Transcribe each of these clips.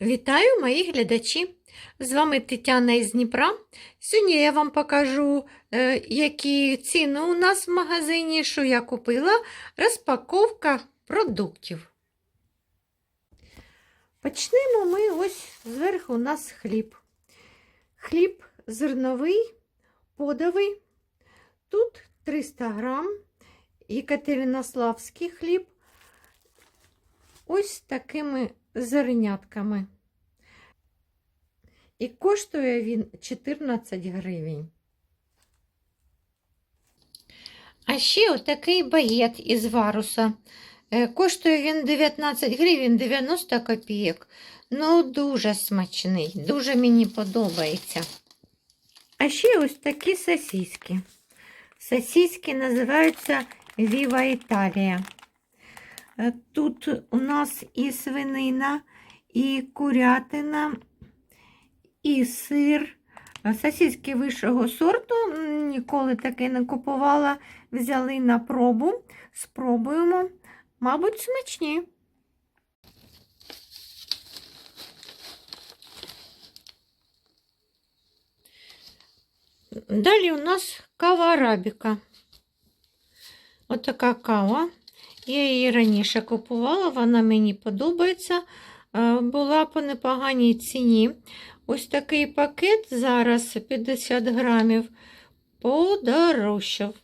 Вітаю мої глядачі! З вами Тетяна із Дніпра. Сьогодні я вам покажу, е, які ціни у нас в магазині, що я купила, розпаковка продуктів. Почнемо ми ось зверху у нас хліб. Хліб зерновий, подовий. Тут 300 грам, Єкатеринославський хліб. Ось такими зернятками. І коштує він 14 гривень. А ще отакий багет із варуса. Е, Коштує він 19 гривень 90 копійок. Ну, дуже смачний, дуже мені подобається. А ще ось такі сосиски. Сосиски називаються Viva Italia. Е, Тут у нас і свинина, і курятина, і сир. Е, Сосиски вищого сорту. Ніколи таке не купувала. Взяли на пробу. Спробуємо. Мабуть, смачні. Далі у нас кава арабіка. Отака кава. Я її раніше купувала, вона мені подобається. Е, Була по непоганій ціні. Ось такий пакет зараз 50 грамів подорожчав.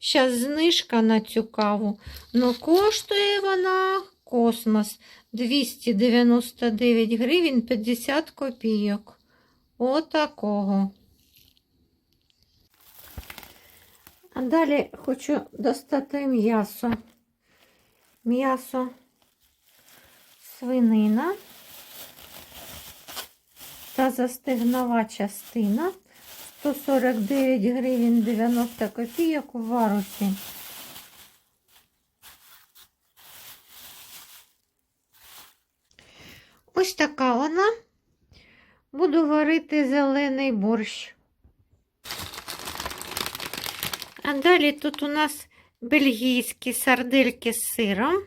Зараз знижка на цю каву. Ну, коштує вона космос 299 гривень 50 копійок. Отакого. А далі хочу достати м'ясо. М'ясо свинина та застигнова частина 149 гривень 90 копійок у варусі. Ось така вона. Буду варити зелений борщ. А далі тут у нас бельгійські сардельки з сиром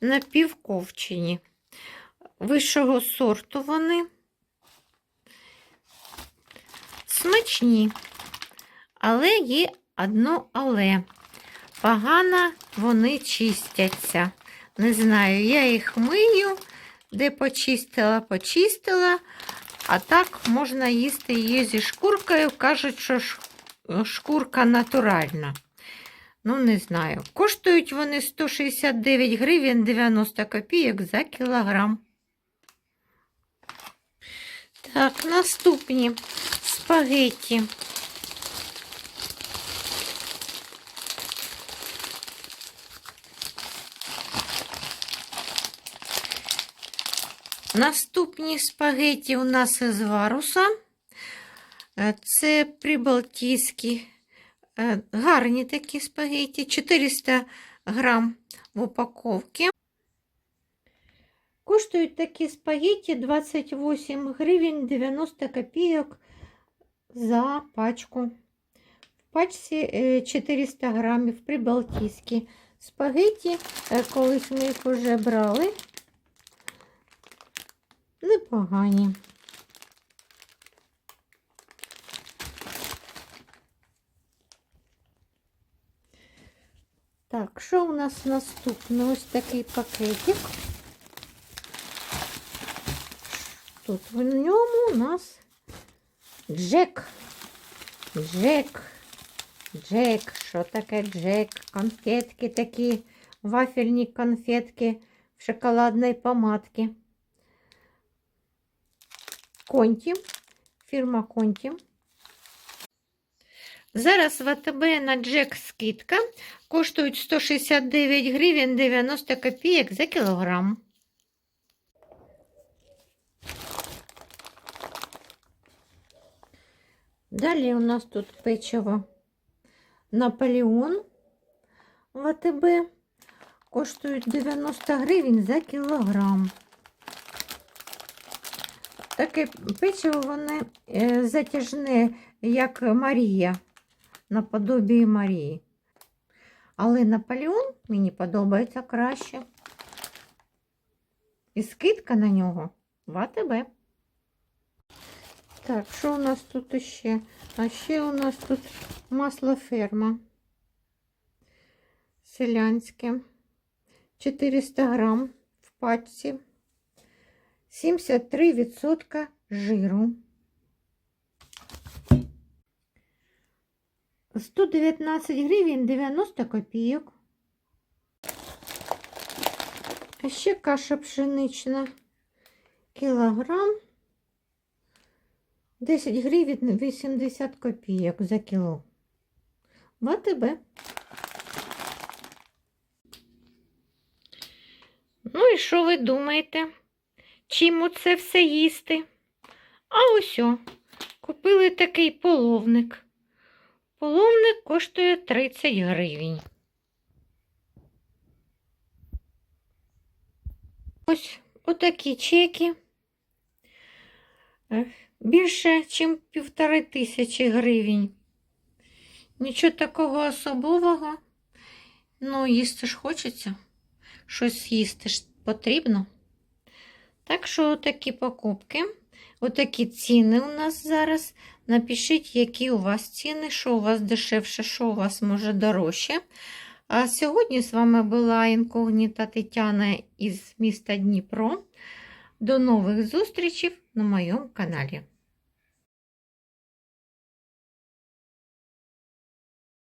напівковчені. Вищого сорту вони смачні, але є одно але. Погано вони чистяться. Не знаю, я їх мию, де почистила, почистила, а так можна їсти її зі шкуркою. Кажуть, що шкурка натуральна. Ну, не знаю. Коштують вони 169 гривень 90 копійок за кілограм. Так, наступні спагетті. Наступні спагетті у нас із варуса. Е, Це прибалтійські гарні такі спагетті, 400 грам в упаковці. Коштують такі спагетті 28 гривень 90 копійок за пачку. В пачці е, 400 грамів прибалтійські спагетті. Е, Колись ми їх вже брали. Непогані. Так, що у нас наступне? Ось такий пакетик. Тут в ньому у нас Джек. Джек. Джек. Що таке Джек? Конфетки такі, вафельні конфетки в шоколадній помадці. Конті. Фірма Конті. Зараз в АТБ на Джек скидка коштують 169 гривень 90 копійок за кілограм. Далі у нас тут печиво Наполеон в АТБ коштують 90 гривень за кілограм. Таке печиво воно е, затяжне, як Марія, наподобі Марії. Але Наполеон мені подобається краще. І скидка на нього в АТБ. Так, що у нас тут ще? А ще у нас тут масло ферма. Селянське. 400 грам в пачці. 73% жиру. 119 гривень 90 копійок. А ще каша пшенична. Кілограм. 10 гривень 80 копійок за кіло. В АТБ. Ну і що ви думаєте? Чим оце все їсти? А ось о, купили такий половник. Половник коштує 30 гривень. Ось отакі чеки. Е, Більше, ніж півтори тисячі гривень. Нічого такого особливого. Ну, їсти ж хочеться. Щось їсти ж потрібно. Так що такі покупки, отакі ціни у нас зараз. Напишіть, які у вас ціни, що у вас дешевше, що у вас може дорожче. А сьогодні з вами була інкогніта Тетяна із міста Дніпро. До нових зустрічей на моєму каналі.